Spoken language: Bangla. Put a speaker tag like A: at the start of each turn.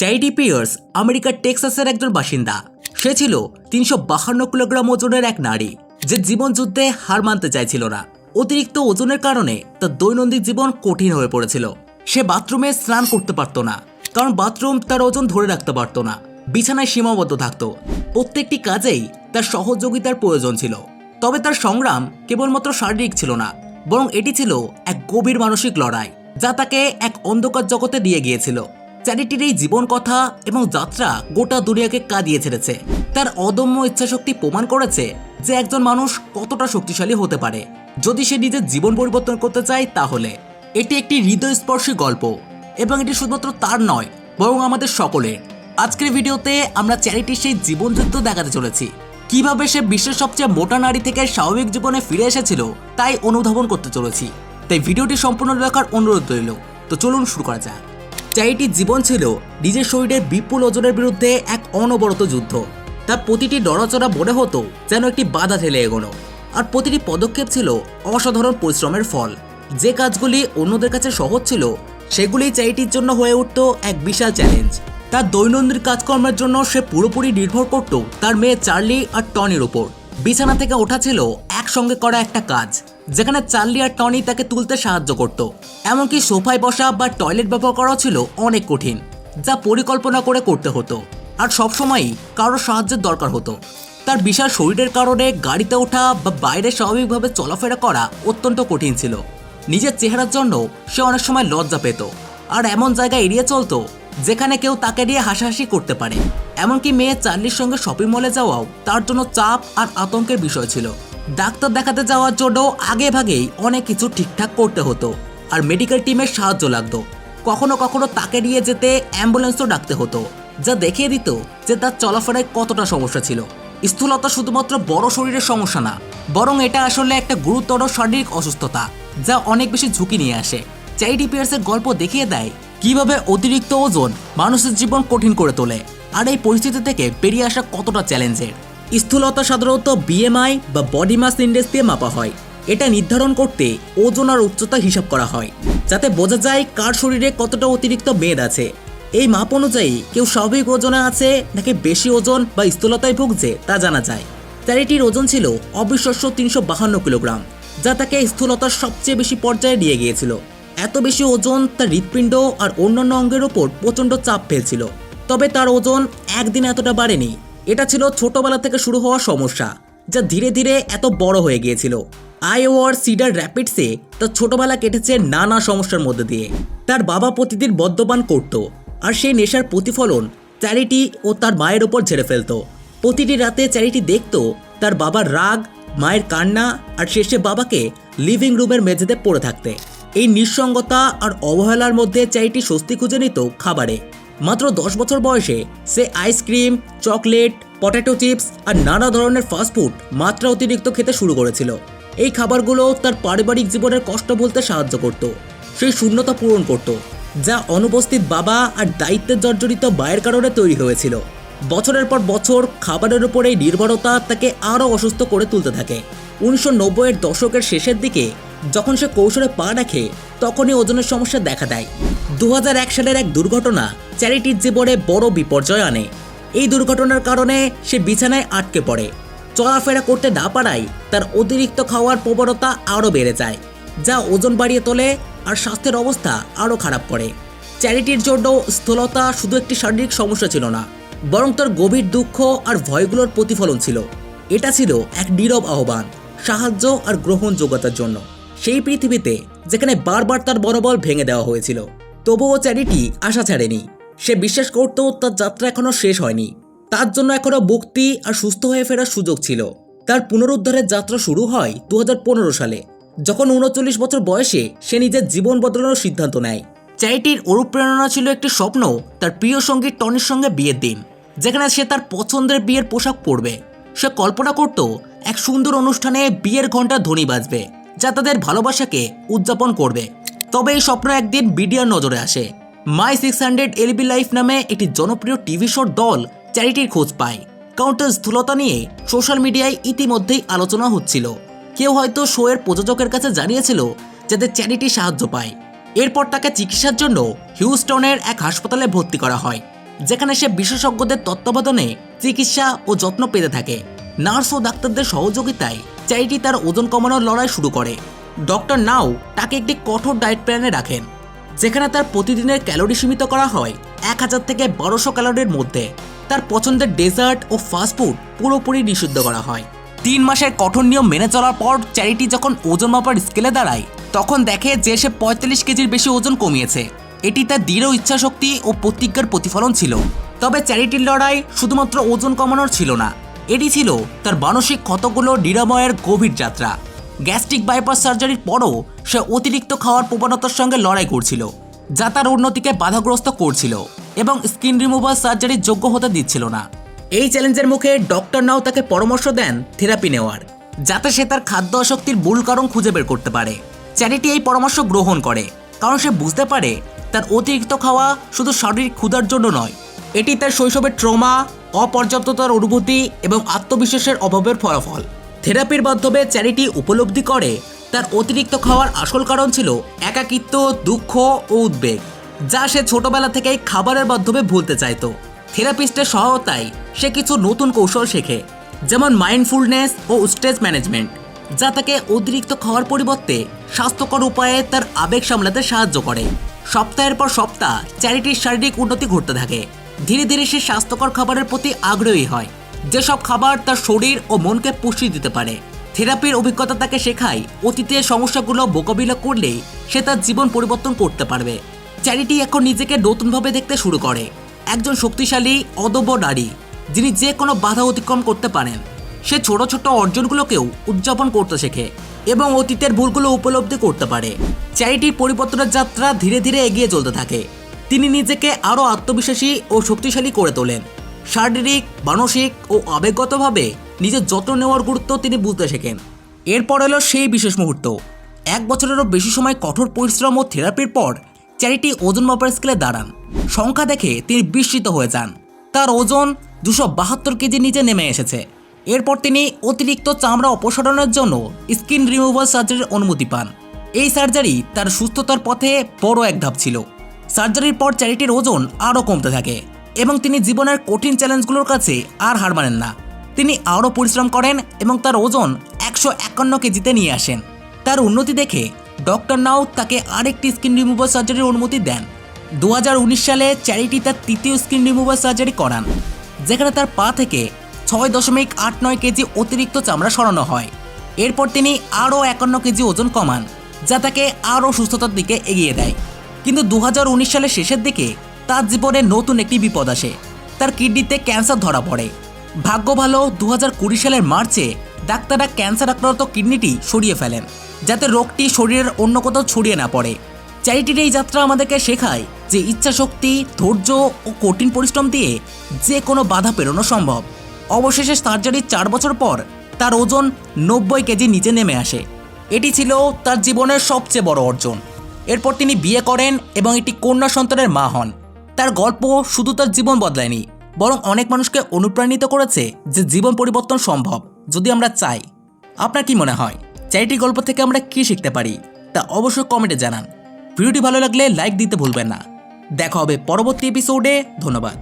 A: চ্যারিটি পিয়ার্স আমেরিকার টেক্সাসের একজন বাসিন্দা। সে ছিল তিনশো বাহান্ন কিলোগ্রাম ওজনের এক নারী, যে জীবন যুদ্ধে হার মানতে চাইছিল না। অতিরিক্ত ওজনের কারণে তার দৈনন্দিন জীবন কঠিন হয়ে পড়েছিল। সে বাথরুমে স্নান করতে পারতো না, কারণ বাথরুম তার ওজন ধরে রাখতে পারতো না, বিছানায় সীমাবদ্ধ থাকত। প্রত্যেকটি কাজেই তার সহযোগিতার প্রয়োজন ছিল। তবে তার সংগ্রাম কেবলমাত্র শারীরিক ছিল না, বরং এটি ছিল এক গভীর মানসিক লড়াই, যা তাকে এক অন্ধকার জগতে দিয়ে গিয়েছিল। চ্যারিটির এই জীবন কথা এবং যাত্রা গোটা দুনিয়াকে কাঁদিয়ে ছেড়েছে। তার অদম্য ইচ্ছাশক্তি প্রমাণ করেছে যে একজন মানুষ কতটা শক্তিশালী হতে পারে। যদি সে নিজের জীবন পরিবর্তন করতে চায় তাহলে এটি একটি হৃদয়স্পর্শী গল্প এবং এটি শুধুমাত্র তার নয়, বরং আমাদের সকলের। আজকের ভিডিওতে আমরা চ্যারিটির সেই জীবনযুদ্ধ দেখাতে চলেছি। কীভাবে সে বিশ্বের সবচেয়ে মোটা নারী থেকে স্বাভাবিক জীবনে ফিরে এসেছিল তাই অনুধাবন করতে চলেছি। তাই ভিডিওটি সম্পূর্ণ দেখার অনুরোধ রইল। তো চলুন শুরু করা যাক। চ্যারিটির জীবন ছিল নিজের শরীরের বিপুল ওজনের বিরুদ্ধে এক অনবরত যুদ্ধ। তার প্রতিটি নড়াচড়া মনে হতো যেন একটি বাধা ঠেলে এগোনো। আর প্রতিটি পদক্ষেপ ছিল অসাধারণ পরিশ্রমের ফল। যে কাজগুলি অন্যদের কাছে সহজ ছিল, সেগুলি চ্যারিটির জন্য হয়ে উঠত এক বিশাল চ্যালেঞ্জ তার দৈনন্দিন কাজকর্মের জন্য সে পুরোপুরি নির্ভর করত তার মেয়ে চার্লি আর টনির উপর। বিছানা থেকে ওঠা ছিল একসঙ্গে করা একটা কাজ। যেখানে চার্লি আর টনি তাকে তুলতে সাহায্য করত। এমনকি সোফায় বসা বা টয়লেট ব্যবহার করা ছিল অনেক কঠিন, যা পরিকল্পনা করে করতে হতো। আর সবসময়ই কারোর সাহায্যের দরকার হতো। তার বিশাল শরীরের কারণে গাড়িতে ওঠা বা বাইরে স্বাভাবিকভাবে চলাফেরা করা অত্যন্ত কঠিন ছিল। নিজের চেহারার জন্য সে অনেক সময় লজ্জা পেত। আর এমন জায়গা এড়িয়ে চলতো, যেখানে কেউ তাকে নিয়ে হাসাহাসি করতে পারে। এমনকি মেয়ে চার্লির সঙ্গে শপিং মলে যাওয়াও তার জন্য চাপ আর আতঙ্কের বিষয় ছিল। ডাক্তার দেখাতে যাওয়ার জন্য আগে ভাগেই অনেক কিছু ঠিকঠাক করতে হতো। আর মেডিকেল টিমের সাহায্য লাগতো। কখনো কখনো তাকে নিয়ে যেতে অ্যাম্বুলেন্সও ডাকতে হতো। যা দেখিয়ে দিত যে তার চলাফেরায় কতটা সমস্যা ছিল। স্থূলতা শুধুমাত্র বড় শরীরের সমস্যা না, বরং এটা আসলে একটা গুরুতর শারীরিক অসুস্থতা, যা অনেক বেশি ঝুঁকি নিয়ে আসে। চ্যারিটি পিয়ার্সের গল্প দেখিয়ে দেয় কীভাবে অতিরিক্ত ওজন মানুষের জীবন কঠিন করে তোলে, আর এই পরিস্থিতি থেকে বেরিয়ে আসা কতটা চ্যালেঞ্জের স্থূলতা সাধারণত বিএমআই বা বডি মাস ইন্ডেক্স দিয়ে মাপা হয়। এটা নির্ধারণ করতে ওজন আর উচ্চতা হিসাব করা হয়, যাতে বোঝা যায় কার শরীরে কতটা অতিরিক্ত মেদ আছে। এই মাপ অনুযায়ী কেউ স্বাভাবিক ওজনে আছে নাকি বেশি ওজন বা স্থূলতায় ভুগছে তা জানা যায়। চ্যারিটির ওজন ছিল অবিশ্বাস্য তিনশো বাহান্ন কিলোগ্রাম, যা তাকে স্থূলতার সবচেয়ে বেশি পর্যায়ে নিয়ে গিয়েছিল। এত বেশি ওজন তার হৃৎপিণ্ড আর অন্যান্য অঙ্গের ওপর প্রচণ্ড চাপ ফেলছিল, তবে তার ওজন একদিন এতটা বাড়েনি। এটা ছিল ছোটবেলা থেকে শুরু হওয়া সমস্যা, যা ধীরে ধীরে এত বড় হয়ে গিয়েছিল। আইওয়ার সিডার র্যাপিডসে তার ছোটবেলা কেটেছে নানা সমস্যার মধ্যে দিয়ে। তার বাবা প্রতিদিন বদ্যপান করত, আর সেই নেশার প্রতিফলন চ্যারিটি ও তার মায়ের ওপর ঝেড়ে ফেলতো। প্রতিটি রাতে চ্যারিটি দেখত তার বাবার রাগ, মায়ের কান্না, আর শেষে বাবাকে লিভিং রুমের মেঝেতে পড়ে থাকতে। এই নিঃসঙ্গতা আর অবহেলার মধ্যে চ্যারিটি স্বস্তি খুঁজে নিত খাবারে। মাত্র দশ বছর বয়সে সে ice cream chocolate potato chips আর নানা ধরনের ফাস্টফুড মাত্রা অতিরিক্ত খেতে শুরু করেছিল। এই খাবারগুলো তার পারিবারিক জীবনের কষ্ট বলতে সাহায্য করত। সেই শূন্যতা পূরণ করত, যা অনুপস্থিত বাবা আর দায়িত্বের জর্জরিত মায়ের কারণে তৈরি হয়েছিল। বছরের পর বছর খাবারের উপর এই নির্ভরতা তাকে আরও অসুস্থ করে তুলতে থাকে। উনিশশো নব্বইয়ের দশকের শেষের দিকে যখন সে কৌশলে পা রাখে তখনই ওজনের সমস্যা দেখা দেয়। দু সালের এক দুর্ঘটনা চ্যারিটির জীবনে বড় বিপর্যয় আনে। এই দুর্ঘটনার কারণে সে বিছানায় আটকে পড়ে। চলাফেরা করতে না পারায় তার অতিরিক্ত খাওয়ার প্রবণতা আরও বেড়ে যায়, যা ওজন বাড়িয়ে তোলে আর স্বাস্থ্যের অবস্থা আরও খারাপ করে। চ্যারিটির জন্য স্থূলতা শুধু একটি শারীরিক সমস্যা ছিল না, বরং তার গভীর দুঃখ আর ভয়গুলোর প্রতিফলন ছিল। এটা ছিল এক নীরব আহ্বান, সাহায্য আর গ্রহণযোগ্যতার জন্য। সেই পৃথিবীতে যেখানে বারবার তার মনোবল ভেঙে দেওয়া হয়েছিল। তবুও চ্যারিটি আশা ছাড়েনি। সে বিশ্বাস করত তার যাত্রা এখনও শেষ হয়নি। তার জন্য এখনও মুক্তি আর সুস্থ হয়ে ফেরার সুযোগ ছিল। তার পুনরুদ্ধারের যাত্রা শুরু হয় দু হাজার পনেরো সালে। যখন উনচল্লিশ বছর বয়সে সে নিজের জীবন বদলানোর সিদ্ধান্ত নেয়। চ্যারিটির অনুপ্রেরণা ছিল একটি স্বপ্ন তার প্রিয় সঙ্গী টনির সঙ্গে বিয়ের দিন, যেখানে সে তার পছন্দের বিয়ের পোশাক পরবে। সে কল্পনা করত এক সুন্দর অনুষ্ঠানে বিয়ের ঘণ্টা ধ্বনি বাজবে, যা তাদের ভালোবাসাকে উদযাপন করবে। তবে এই স্বপ্ন একদিন বিডিআর নজরে আসে। My six hundred LB life নামে একটি জনপ্রিয় টিভি শোর দল চ্যারিটির খোঁজ পায়। তার স্থূলতা নিয়ে সোশ্যাল মিডিয়ায় ইতিমধ্যেই আলোচনা হচ্ছিল। কেউ হয়তো শোয়ের প্রযোজকের কাছে জানিয়েছিল যাতে চ্যারিটি সাহায্য পায়। এরপর তাকে চিকিৎসার জন্য হিউস্টনের এক হাসপাতালে ভর্তি করা হয়, যেখানে সে বিশেষজ্ঞদের তত্ত্বাবধানে চিকিৎসা ও যত্ন পেতে থাকে। নার্স ও ডাক্তারদের সহযোগিতায় চ্যারিটি তার ওজন কমানোর লড়াই শুরু করে। ডক্টর নাও তাকে একটি কঠোর ডায়েট প্ল্যানে রাখেন, যেখানে তার প্রতিদিনের ক্যালোরি সীমিত করা হয় এক হাজার থেকে বারোশো ক্যালোরির মধ্যে। তার পছন্দের ডেজার্ট ও ফাস্টফুড পুরোপুরি নিষিদ্ধ করা হয়। তিন মাসের কঠোর নিয়ম মেনে চলার পর চ্যারিটি যখন ওজন মাপার স্কেলে দাঁড়ায়, তখন দেখে যে সে পঁয়তাল্লিশ কেজির বেশি ওজন কমিয়েছে। এটি তার দৃঢ় ইচ্ছাশক্তি ও প্রতিজ্ঞার প্রতিফলন ছিল। তবে চ্যারিটির লড়াই শুধুমাত্র ওজন কমানোর ছিল না, এটি ছিল তার মানসিক ক্ষতগুলো নিরাময়ের গভীর যাত্রা। গ্যাস্ট্রিক বাইপাস সার্জারির পরও সে অতিরিক্ত খাওয়ার প্রবণতার সঙ্গে লড়াই করছিল, যা তার উন্নতিকে বাধাগ্রস্ত করছিল এবং স্কিন রিমুভাল সার্জারির যোগ্য হতে দিচ্ছিল না। এই চ্যালেঞ্জের মুখে ডক্টর নাও তাকে পরামর্শ দেন থেরাপি নেওয়ার, যাতে সে তার খাদ্য আসক্তির মূল কারণ খুঁজে বের করতে পারে। চ্যারিটি এই পরামর্শ গ্রহণ করে, কারণ সে বুঝতে পারে তার অতিরিক্ত খাওয়া শুধু শারীরিক ক্ষুধার জন্য নয়, এটি তার শৈশবের ট্রমা, অপর্যাপ্ততার অনুভূতি এবং আত্মবিশ্বাসের অভাবের ফলাফল। থেরাপির মাধ্যমে চ্যারিটি উপলব্ধি করে, তার অতিরিক্ত খাওয়ার আসল কারণ ছিল একাকিত্ব, দুঃখ ও উদ্বেগ, যা সে ছোটবেলা থেকেই খাবারের মাধ্যমে ভুলতে চাইতো। থেরাপিস্টের সহায়তায় সে কিছু নতুন কৌশল শেখে, যেমন মাইন্ডফুলনেস ও স্ট্রেস ম্যানেজমেন্ট যা তাকে অতিরিক্ত খাওয়ার পরিবর্তে স্বাস্থ্যকর উপায়ে তার আবেগ সামলাতে সাহায্য করে। সপ্তাহের পর সপ্তাহ চ্যারিটির শারীরিক উন্নতি ঘটতে থাকে। ধীরে ধীরে সে স্বাস্থ্যকর খাবারের প্রতি আগ্রহী হয়। যেসব খাবার তার শরীর ও মনকে পুষ্টি দিতে পারে। থেরাপির অভিজ্ঞতা তাকে শেখায় অতীতের সমস্যাগুলো মোকাবিলা করলেই সে তার জীবন পরিবর্তন করতে পারবে। চ্যারিটি এখন নিজেকে নতুনভাবে দেখতে শুরু করে। একজন শক্তিশালী অদব্য নারী, যিনি যে কোনো বাধা অতিক্রম করতে পারেন। সে ছোট ছোট অর্জনগুলোকেও উদযাপন করতে শেখে এবং অতীতের ভুলগুলো উপলব্ধি করতে পারে। চ্যারিটির পরিবর্তনের যাত্রা ধীরে ধীরে এগিয়ে চলতে থাকে। তিনি নিজেকে আরও আত্মবিশ্বাসী ও শক্তিশালী করে তোলেন। শারীরিক, মানসিক ও আবেগগতভাবে নিজের যত্ন নেওয়ার গুরুত্ব তিনি বুঝতে শেখেন। এরপর এলো সেই বিশেষ মুহূর্ত। এক বছরেরও বেশি সময় কঠোর পরিশ্রম ও থেরাপির পর চ্যারিটি ওজন মাপার স্কেলে দাঁড়ান। সংখ্যা দেখে তিনি বিস্মিত হয়ে যান। তার ওজন দুশো বাহাত্তর কেজি নিচে নেমে এসেছে। এরপর তিনি অতিরিক্ত চামড়া অপসারণের জন্য স্কিন রিমুভাল সার্জারির অনুমতি পান। এই সার্জারি তার সুস্থতার পথে বড় এক ধাপ ছিল। সার্জারির পর চ্যারিটির ওজন আরও কমতে থাকে। এবং তিনি জীবনের কঠিন চ্যালেঞ্জগুলোর কাছে আর হার মানেন না। তিনি আরও পরিশ্রম করেন এবং তার ওজন একশো একান্ন কেজিতে নিয়ে আসেন। তার উন্নতি দেখে ডক্টর নাও তাকে আরেকটি স্কিন রিমুভাল সার্জারির অনুমতি দেন। দু হাজার উনিশ সালে চ্যারিটি তার তৃতীয় স্কিন রিমুভাল সার্জারি করান, যেখানে তার পা থেকে ছয় দশমিক আট নয় কেজি অতিরিক্ত চামড়া সরানো হয়। এরপর তিনি আরও একান্ন কেজি ওজন কমান, যা তাকে আরও সুস্থতার দিকে এগিয়ে দেয়। কিন্তু দু হাজার উনিশ সালের শেষের দিকে তার জীবনে নতুন একটি বিপদ আসে। তার কিডনিতে ক্যান্সার ধরা পড়ে। ভাগ্য ভালো দু হাজার কুড়ি সালের মার্চে ডাক্তাররা ক্যান্সার আক্রান্ত কিডনিটি সরিয়ে ফেলেন, যাতে রোগটি শরীরের অন্য কোথাও ছড়িয়ে না পড়ে। চ্যারিটির এই যাত্রা আমাদেরকে শেখায় যে ইচ্ছাশক্তি, ধৈর্য ও কঠিন পরিশ্রম দিয়ে যে কোনো বাধা পেরোনো সম্ভব। অবশেষে সার্জারির চার বছর পর তার ওজন নব্বই কেজি নিচে নেমে আসে। এটি ছিল তার জীবনের সবচেয়ে বড় অর্জন। এরপর তিনি বিয়ে করেন এবং একটি কন্যা সন্তানের মা হন। তার গল্প শুধু তার জীবন বদলায়নি, বরং অনেক মানুষকে অনুপ্রাণিত করেছে যে জীবন পরিবর্তন সম্ভব, যদি আমরা চাই। আপনার কি মনে হয় চ্যারিটি গল্প থেকে আমরা কি শিখতে পারি, তা অবশ্যই কমেন্টে জানান। ভিডিওটি ভালো লাগলে লাইক দিতে ভুলবেন না। দেখা হবে পরবর্তী এপিসোডে ধন্যবাদ।